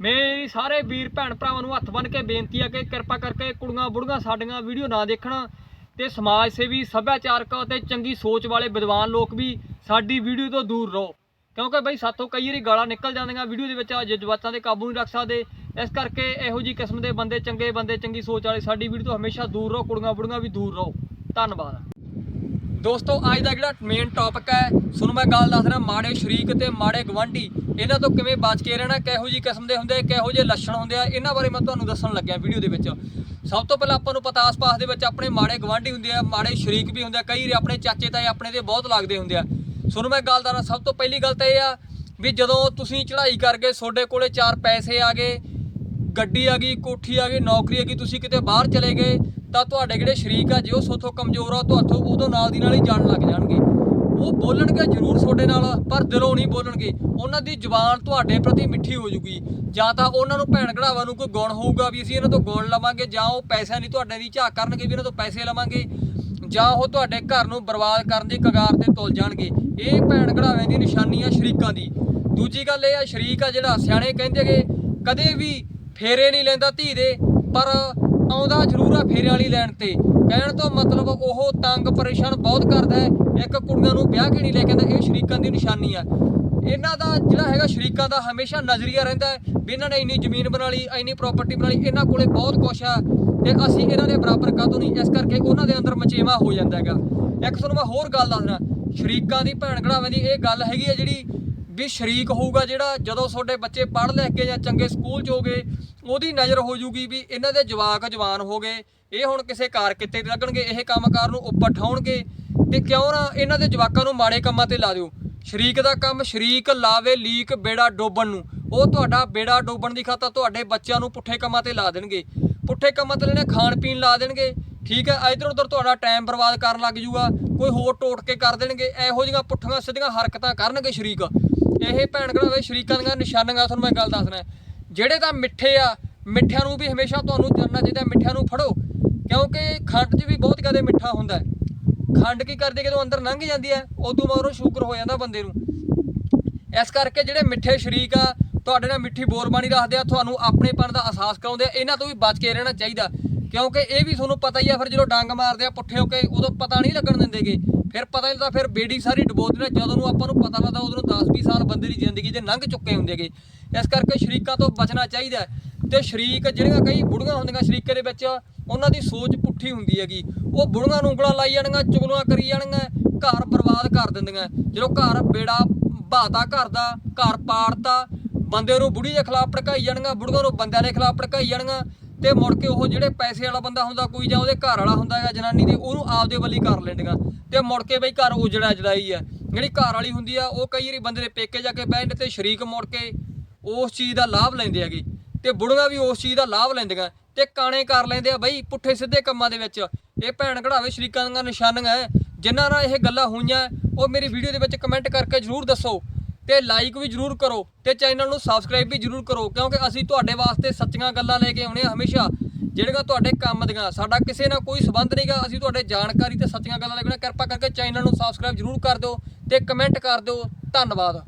ਮੇਰੀ ਸਾਰੇ ਵੀਰ ਭੈਣ ਭਰਾਵਾਂ ਨੂੰ ਹੱਥ ਬੰਨ੍ਹ ਕੇ ਬੇਨਤੀ ਆ ਕਿ ਕਿਰਪਾ ਕਰਕੇ ਕੁੜੀਆਂ ਬੁੜੀਆਂ ਸਾਡੀਆਂ ਵੀਡੀਓ ਨਾ ਦੇਖਣ ਤੇ ਸਮਾਜ ਸੇਵੀ, ਸੱਭਿਆਚਾਰਕ ਅਤੇ ਚੰਗੀ ਸੋਚ ਵਾਲੇ ਵਿਦਵਾਨ ਲੋਕ ਵੀ ਸਾਡੀ ਵੀਡੀਓ ਤੋਂ ਦੂਰ ਰਹੋ। ਕਿਉਂਕਿ ਬਈ ਸਾਤੋਂ ਕਈ ਵਾਰੀ ਗਾਲਾਂ ਨਿਕਲ ਜਾਂਦੀਆਂ ਵੀਡੀਓ ਦੇ ਵਿੱਚ ਜਜ਼ਬਾਤਾਂ ਤੇ ਕਾਬੂ ਨਹੀਂ ਰੱਖ ਸਕਦੇ। ਇਸ ਕਰਕੇ ਇਹੋ ਜੀ ਕਿਸਮ ਦੇ ਬੰਦੇ, ਚੰਗੇ ਬੰਦੇ, ਚੰਗੀ ਸੋਚ ਵਾਲੇ ਸਾਡੀ ਵੀਡੀਓ ਤੋਂ ਹਮੇਸ਼ਾ ਦੂਰ ਰਹੋ, ਕੁੜੀਆਂ ਬੁੜੀਆਂ ਵੀ ਦੂਰ ਰਹੋ। ਧੰਨਵਾਦ। ਦੋਸਤੋ, ਅੱਜ ਦਾ ਜਿਹੜਾ ਮੇਨ ਟੌਪਿਕ ਹੈ, ਤੁਹਾਨੂੰ ਮੈਂ ਗੱਲ ਦੱਸ ਰਿਹਾ, ਮਾੜੇ ਸ਼ਰੀਕ ਤੇ ਮਾੜੇ ਗਵਾਂਢੀ ਇਹਨਾਂ ਤੋਂ ਕਿਵੇਂ ਬਚ ਕੇ ਰਹਿਣਾ, ਕਿਹੋ ਜੀ ਕਿਸਮ ਦੇ ਹੁੰਦੇ, ਕਿਹੋ ਜਿਹੇ ਲੱਛਣ ਹੁੰਦੇ ਆ, ਇਹਨਾਂ ਬਾਰੇ ਮੈਂ ਤੁਹਾਨੂੰ ਦੱਸਣ ਲੱਗਿਆ ਵੀਡੀਓ ਦੇ ਵਿੱਚ। ਸਭ ਤੋਂ ਪਹਿਲਾਂ ਆਪਾਂ ਨੂੰ ਪਤਾ, ਆਸ-ਪਾਸ ਦੇ ਵਿੱਚ ਆਪਣੇ ਮਾੜੇ ਗਵਾਂਢੀ ਹੁੰਦੇ ਆ, ਮਾੜੇ ਸ਼ਰੀਕ ਵੀ ਹੁੰਦੇ ਆ, ਕਈ ਆਪਣੇ ਚਾਚੇ, ਤਾਏ ਆਪਣੇ ਤੇ ਬਹੁਤ ਲੱਗਦੇ ਹੁੰਦੇ ਆ। ਤੁਹਾਨੂੰ ਮੈਂ ਗੱਲ ਦੱਸਣਾ ਸਭ ਤੋਂ ਪਹਿਲੀ ਗੱਲ ਤਾਂ ਇਹ ਆ ਵੀ ਜਦੋਂ ਤੁਸੀਂ ਚੜ੍ਹਾਈ ਕਰ ਗਏ, ਤੁਹਾਡੇ ਕੋਲੇ ਚਾਰ ਪੈਸੇ ਆ ਗਏ, ਗੱਡੀ ਆ ਗਈ, ਕੋਠੀ ਆ ਗਈ, ਨੌਕਰੀ ਆ ਗਈ, ਤੁਸੀਂ ਕਿਤੇ ਬਾਹਰ ਚਲੇ ਗਏ ਤਾਂ ਤੁਹਾਡੇ ਜਿਹੜੇ ਸ਼ਰੀਕ ਆ, ਜੇ ਉਹ ਸੋਥੋਂ ਕਮਜ਼ੋਰ ਆ ਤੁਹਾਥੋਂ ਉਦੋਂ ਨਾਲ ਦੀ ਨਾਲ ਹੀ ਜਾਣ ਲੱਗ ਜਾਣਗੇ। ਉਹ ਬੋਲਣਗੇ ਜ਼ਰੂਰ ਤੁਹਾਡੇ ਨਾਲ, ਪਰ ਦਿਲੋਂ ਨਹੀਂ ਬੋਲਣਗੇ। ਉਹਨਾਂ ਦੀ ਜ਼ੁਬਾਨ ਤੁਹਾਡੇ ਪ੍ਰਤੀ ਮਿੱਠੀ ਹੋ ਜੂਗੀ। ਜਾਂ ਤਾਂ ਉਹਨਾਂ ਨੂੰ ਭੈਣ ਘੜਾਵਾਂ ਨੂੰ ਕੋਈ ਗੁਣ ਹੋਊਗਾ ਵੀ ਅਸੀਂ ਇਹਨਾਂ ਤੋਂ ਗੁਣ ਲਵਾਂਗੇ, ਜਾਂ ਉਹ ਪੈਸਿਆਂ ਦੀ ਤੁਹਾਡੇ ਦੀ ਝਾਕ ਕਰਨਗੇ ਵੀ ਇਹਨਾਂ ਤੋਂ ਪੈਸੇ ਲਵਾਂਗੇ, ਜਾਂ ਉਹ ਤੁਹਾਡੇ ਘਰ ਨੂੰ ਬਰਬਾਦ ਕਰਨ ਦੀ ਕਗਾਰ ਤੇ ਤੁਲ ਜਾਣਗੇ। ਇਹ ਭੈਣ ਘੜਾਵੇਂ ਦੀ ਨਿਸ਼ਾਨੀ ਆ ਸ਼ਰੀਕਾਂ ਦੀ। ਦੂਜੀ ਗੱਲ ਇਹ ਆ, ਸ਼ਰੀਕ ਆ ਜਿਹੜਾ ਸਿਆਣੇ ਕਹਿੰਦੇਗੇ ਕਦੇ ਵੀ ਫੇਰੇ ਨਹੀਂ ਲੈਂਦਾ ਧੀ ਦੇ, ਪਰ ਆਉਂਦਾ ਜ਼ਰੂਰ ਆ ਫੇਰੇ ਵਾਲੀ ਲੈਣ ਤੇ। ਕਹਿਣ ਤੋਂ ਮਤਲਬ ਉਹ ਤੰਗ ਪਰੇਸ਼ਾਨ ਬਹੁਤ ਕਰਦਾ ਹੈ। ਇੱਕ ਕੁੜੀਆਂ ਨੂੰ ਵਿਆਹ ਕੇ ਨਹੀਂ ਲੈ ਕੇ ਆਉਂਦਾ, ਇਹ ਸ਼ਰੀਕਾਂ ਦੀ ਨਿਸ਼ਾਨੀ ਆ। ਇਹਨਾਂ ਦਾ ਜਿਹੜਾ ਹੈਗਾ ਸ਼ਰੀਕਾਂ ਦਾ ਹਮੇਸ਼ਾ ਨਜ਼ਰੀਆ ਰਹਿੰਦਾ ਹੈ ਵੀ ਇਹਨਾਂ ਨੇ ਇੰਨੀ ਜ਼ਮੀਨ ਬਣਾ ਲਈ, ਇੰਨੀ ਪ੍ਰਾਪਰਟੀ ਬਣਾ ਲਈ, ਇਹਨਾਂ ਕੋਲੇ ਬਹੁਤ ਕੁਛ ਆ। ਤੇ ਅਸੀਂ ਇਹਨਾਂ ਦੇ ਬਰਾਬਰ ਕਾਹਤੋਂ ਨਹੀਂ, ਇਸ ਕਰਕੇ ਉਹਨਾਂ ਦੇ ਅੰਦਰ ਮਚੇਵਾ ਹੋ ਜਾਂਦਾ ਹੈਗਾ। ਇੱਕ ਤੁਹਾਨੂੰ ਮੈਂ ਹੋਰ ਗੱਲ ਦੱਸਣਾ ਸ਼ਰੀਕਾਂ ਦੀ ਭੈਣ ਘੜਾਵਾਂ ਦੀ ਇਹ ਗੱਲ ਹੈਗੀ ਹੈ ਜਿਹੜੀ ਵੀ ਸ਼ਰੀਕ ਹੋਊਗਾ ਜਿਹੜਾ ਜਦੋਂ ਤੁਹਾਡੇ ਬੱਚੇ ਪੜ੍ਹ ਲਿਖ ਕੇ ਜਾਂ ਚੰਗੇ ਸਕੂਲ 'ਚ ਹੋਗੇ, ਉਹਦੀ ਨਜ਼ਰ ਹੋ ਜੂਗੀ ਵੀ ਇਹਨਾਂ ਦੇ ਜਵਾਕ ਜਵਾਨ ਹੋ ਗਏ, ਇਹ ਹੁਣ ਕਿਸੇ ਕਾਰ ਕਿੱਤੇ ਤੇ ਲੱਗਣਗੇ, ਇਹ ਕੰਮਕਾਰ ਨੂੰ ਉੱਪਰ ਠਾਉਣਗੇ ਤੇ ਕਿਉਂ ਨਾ ਇਹਨਾਂ ਦੇ ਜਵਾਕਾਂ ਨੂੰ ਮਾੜੇ ਕੰਮਾਂ ਤੇ ਲਾ ਦਿਓ। ਸ਼ਰੀਕ ਦਾ ਕੰਮ ਸ਼ਰੀਕ ਲਾਵੇ ਲੀਕ ਬੇੜਾ ਡੋਬਣ ਨੂੰ। ਉਹ ਤੁਹਾਡਾ ਬੇੜਾ ਡੋਬਣ ਦੀ ਖਾਤਰ ਤੁਹਾਡੇ ਬੱਚਿਆਂ ਨੂੰ ਪੁੱਠੇ ਕੰਮਾਂ ਤੇ ਲਾ ਦੇਣਗੇ। ਪੁੱਠੇ ਕੰਮਾਂ ਤੇ ਲੈਣੇ, ਖਾਣ ਪੀਣ ਲਾ ਦੇਣਗੇ। ਠੀਕ ਹੈ, ਇਧਰ ਉਧਰ ਤੁਹਾਡਾ ਟਾਈਮ ਬਰਬਾਦ ਕਰਨ ਲੱਗ ਜੂਗਾ, ਕੋਈ ਹੋਰ ਟੋਟ ਕੇ ਕਰ ਦੇਣਗੇ, ਇਹੋ ਜਿਹੀਆਂ ਪੁੱਠੀਆਂ ਸਿੱਧੀਆਂ ਹਰਕਤਾਂ ਕਰਨਗੇ ਸ਼ਰੀਕ। ਇਹ ਭੈਣ ਘੜਾਵੇ ਸ਼ਰੀਕਾਂ ਦੀਆਂ ਨਿਸ਼ਾਨੀਆਂ, ਤੁਹਾਨੂੰ ਮੈਂ ਗੱਲ ਦੱਸਣਾ ਜਿਹੜੇ ਤਾਂ ਮਿੱਠੇ ਆ, ਮਿੱਠਿਆਂ ਨੂੰ ਵੀ ਹਮੇਸ਼ਾ ਤੁਹਾਨੂੰ ਜਾਨਣਾ ਚਾਹੀਦਾ, ਮਿੱਠਿਆਂ ਨੂੰ ਫੜੋ। ਕਿਉਂਕਿ ਖੰਡ 'ਚ ਵੀ ਬਹੁਤ ਜ਼ਿਆਦਾ ਮਿੱਠਾ ਹੁੰਦਾ ਖੰਡ ਕੀ ਕਰਦੀ ਜਦੋਂ ਅੰਦਰ ਲੰਘ ਜਾਂਦੀ ਹੈ, ਉਦੋਂ ਮਗਰੋਂ ਸ਼ੂਗਰ ਹੋ ਜਾਂਦਾ ਬੰਦੇ ਨੂੰ। ਇਸ ਕਰਕੇ ਜਿਹੜੇ ਮਿੱਠੇ ਸ਼ਰੀਕ ਆ, ਤੁਹਾਡੇ ਨਾਲ ਮਿੱਠੀ ਬੋਰਬਾਣੀ ਰੱਖਦੇ ਆ, ਤੁਹਾਨੂੰ ਆਪਣੇਪਨ ਦਾ ਅਹਿਸਾਸ ਕਰਾਉਂਦੇ ਆ, ਇਹਨਾਂ ਤੋਂ ਵੀ ਬਚ ਕੇ ਰਹਿਣਾ ਚਾਹੀਦਾ। ਕਿਉਂਕਿ ਇਹ ਵੀ ਤੁਹਾਨੂੰ ਪਤਾ ਹੀ ਆ, ਫਿਰ ਜਦੋਂ ਡੰਗ ਮਾਰਦੇ ਆ ਪੁੱਠੇ ਹੋ ਕੇ, ਉਦੋਂ ਪਤਾ ਨਹੀਂ ਲੱਗਣ ਦਿੰਦੇਗੇ। ਫਿਰ ਪਤਾ ਨਹੀਂ ਤਾਂ ਫਿਰ ਬੇੜੀ ਸਾਰੀ ਡੁਬੋ ਦਿੰਦੇ ਜਦੋਂ ਨੂੰ ਆਪਾਂ ਨੂੰ ਪਤਾ ਲੱਗਦਾ, ਉਦੋਂ ਨੂੰ 10-20 ਸਾਲ ਬੰਦੇ ਦੀ ਜ਼ਿੰਦਗੀ ਦੇ ਲੰਘ ਚੁੱਕੇ ਹੁੰਦੇਗੇ ਇਸ ਕਰਕੇ ਸ਼ਰੀਕਾਂ ਤੋਂ ਬਚਣਾ ਚਾਹੀਦਾ ਹੈ। ਤੇ ਸ਼ਰੀਕ ਜਿਹੜੀਆਂ ਕਈ ਬੁੜੀਆਂ ਹੁੰਦੀਆਂ ਸ਼ਰੀਕੇ ਦੇ ਵਿੱਚ, ਉਹਨਾਂ ਦੀ ਸੋਚ ਪੁੱਠੀ ਹੁੰਦੀ ਹੈਗੀ। ਉਹ ਬੁੜੀਆਂ ਨੂੰ ਉਂਗਲਾਂ ਲਾਈ ਜਾਣਗੀਆਂ, ਚੁਗਲੀਆਂ ਕਰੀ ਜਾਣਗੀਆਂ, ਘਰ ਬਰਬਾਦ ਕਰ ਦਿੰਦੀਆਂ। ਜਦੋਂ ਘਰ ਬੇੜਾ ਬਾਤਾ ਘਰ ਦਾ, ਘਰ ਪਾੜਤਾ, ਬੰਦੇ ਨੂੰ ਬੁੜੀ ਦੇ ਖਿਲਾਫ ਭੜਕਾਈ ਜਾਣਗੀਆਂ, ਬੁੜੀਆਂ ਨੂੰ ਬੰਦਿਆਂ ਦੇ ਖਿਲਾਫ ਭੜਕਾਈ ਜਾਣਗੀਆਂ। ਤੇ ਮੁੜ ਕੇ ਉਹ ਜਿਹੜੇ ਪੈਸੇ ਵਾਲਾ ਬੰਦਾ ਹੁੰਦਾ, ਕੋਈ ਜਾਂ ਉਹਦੇ ਘਰ ਵਾਲਾ ਹੁੰਦਾ ਹੈਗਾ, ਜਨਾਨੀ ਦੇ, ਉਹਨੂੰ ਆਪਦੇ ਵੱਲੀ ਕਰ ਲੈਂਦੀਆਂ ਤੇ ਮੁੜ ਕੇ ਬਈ ਘਰ ਉਜੜਾ ਜੜਾਈ ਆ। ਜਿਹੜੀ ਘਰ ਵਾਲੀ ਹੁੰਦੀ ਆ, ਉਹ ਕਈ ਵਾਰੀ ਬੰਦੇ ਦੇ ਪੇਕੇ ਜਾ ਕੇ ਬਹਿ ਜਾਂਦੇ ਤੇ ਸ਼ਰੀਕ ਮੁੜ ਕੇ ਉਸ ਚੀਜ਼ ਦਾ ਲਾਭ ਲੈਂਦੇ ਹੈਗੇ। ਤੇ ਬੁੜੀਆਂ ਵੀ ਉਸ ਚੀਜ਼ ਦਾ ਲਾਭ ਲੈਂਦੀਆਂ। ਤੇ ਕਾਣੇ ਕਰ ਲੈਂਦੇ ਆ ਬਈ ਪੁੱਠੇ ਸਿੱਧੇ ਕੰਮਾਂ ਦੇ ਵਿੱਚ। ਇਹ ਭੈਣ ਘੜਾਵੇ ਸ਼ਰੀਕਾਂ ਦੀਆਂ ਨਿਸ਼ਾਨੀਆਂ ਹੈ ਜਿਨ੍ਹਾਂ ਨਾਲ ਇਹ ਗੱਲਾਂ ਹੋਈਆਂ, ਉਹ ਮੇਰੀ ਵੀਡੀਓ ਦੇ ਵਿੱਚ ਕਮੈਂਟ ਕਰਕੇ ਜਰੂਰ ਦੱਸੋ। ਤੇ ਲਾਈਕ ਵੀ ਜਰੂਰ ਕਰੋ ਤੇ ਚੈਨਲ ਨੂੰ ਸਬਸਕ੍ਰਾਈਬ ਵੀ ਜਰੂਰ ਕਰੋ, ਕਿਉਂਕਿ ਅਸੀਂ ਤੁਹਾਡੇ ਵਾਸਤੇ ਸੱਚੀਆਂ ਗੱਲਾਂ ਲੈ ਕੇ ਆਉਣੇ ਆ ਹਮੇਸ਼ਾ। ਜਿਹੜੀਆਂ ਤੁਹਾਡੇ ਕੰਮ ਦੀਆਂ, ਸਾਡਾ ਕਿਸੇ ਨਾਲ ਕੋਈ ਸਬੰਧ ਨਹੀਂਗਾ ਅਸੀਂ ਤੁਹਾਡੇ ਜਾਣਕਾਰੀ ਤੇ ਸੱਚੀਆਂ ਗੱਲਾਂ ਲੈ ਕੇ ਆਉਣੇ। ਕਿਰਪਾ ਕਰਕੇ ਚੈਨਲ ਨੂੰ ਸਬਸਕ੍ਰਾਈਬ ਜਰੂਰ ਕਰ ਦਿਓ ਤੇ ਕਮੈਂਟ ਕਰ ਦਿਓ। ਧੰਨਵਾਦ।